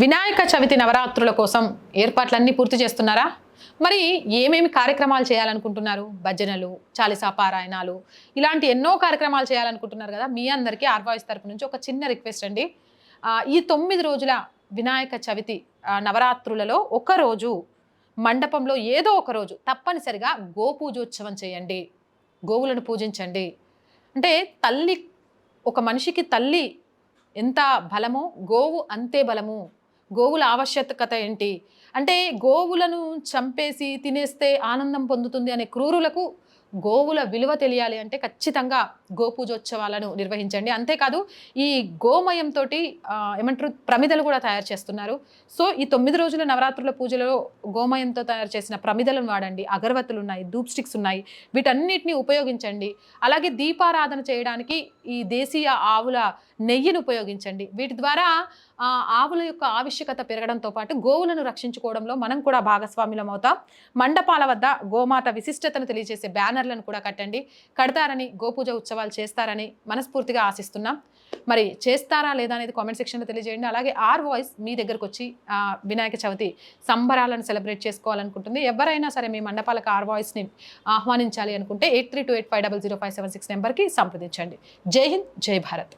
వినాయక చవితి నవరాత్రుల కోసం ఏర్పాట్లన్నీ పూర్తి చేస్తున్నారా? మరి ఏమేమి కార్యక్రమాలు చేయాలనుకుంటున్నారు? భజనలు చాలిసా పారాయణాలు ఇలాంటి ఎన్నో కార్యక్రమాలు చేయాలనుకుంటున్నారు కదా మీ అందరికీ ఆర్వాయిస్ తరపు నుంచి ఒక చిన్న రిక్వెస్ట్ అండి. ఈ తొమ్మిది రోజుల వినాయక చవితి నవరాత్రులలో ఒకరోజు మండపంలో ఏదో ఒక రోజు తప్పనిసరిగా గోపూజోత్సవం చేయండి. గోవులను పూజించండి. అంటే తల్లి ఒక మనిషికి తల్లి ఎంత బలమో గోవు అంతే బలము. గోవుల ఆవశ్యకత ఏంటి? అంటే గోవులను చంపేసి తినేస్తే ఆనందం పొందుతుంది అనే క్రూరులకు గోవుల విలువ తెలియాలి అంటే ఖచ్చితంగా గోపూజోత్సవాలను నిర్వహించండి. అంతేకాదు ఈ గోమయంతో ఏమంటారు ప్రమిదలు కూడా తయారు చేస్తున్నారు. సో ఈ తొమ్మిది రోజుల నవరాత్రుల పూజలో గోమయంతో తయారు చేసిన ప్రమిదలను వాడండి. అగరబత్తులు ఉన్నాయి ధూప్ స్టిక్స్ ఉన్నాయి. వీటన్నిటిని ఉపయోగించండి. అలాగే దీపారాధన చేయడానికి ఈ దేశీయ ఆవుల నెయ్యిని ఉపయోగించండి. వీటి ద్వారా ఆవుల యొక్క ఆవశ్యకత పెరగడంతో పాటు గోవులను రక్షించుకోవడంలో మనం కూడా భాగస్వాములం అవుతాం. మండపాల వద్ద గోమాత విశిష్టతను తెలియజేసే బ్యానర్లను కూడా కట్టండి. కడతారని గోపూజ ఉత్సవాలు చేస్తారని మనస్ఫూర్తిగా ఆశిస్తున్నాం. మరి చేస్తారా లేదా అనేది కామెంట్ సెక్షన్లో తెలియజేయండి. అలాగే ఆర్ వాయిస్ మీ దగ్గరకు వచ్చి వినాయక చవితి సంబరాలను సెలబ్రేట్ చేసుకోవాలనుకుంటుంది. ఎవరైనా సరే మీ మండపాలకు ఆర్ వాయిస్ని ఆహ్వానించాలి అనుకుంటే eight three two eight five double zero five seven six నెంబర్కి సంప్రదించండి. జై హింద్ జై భారత్.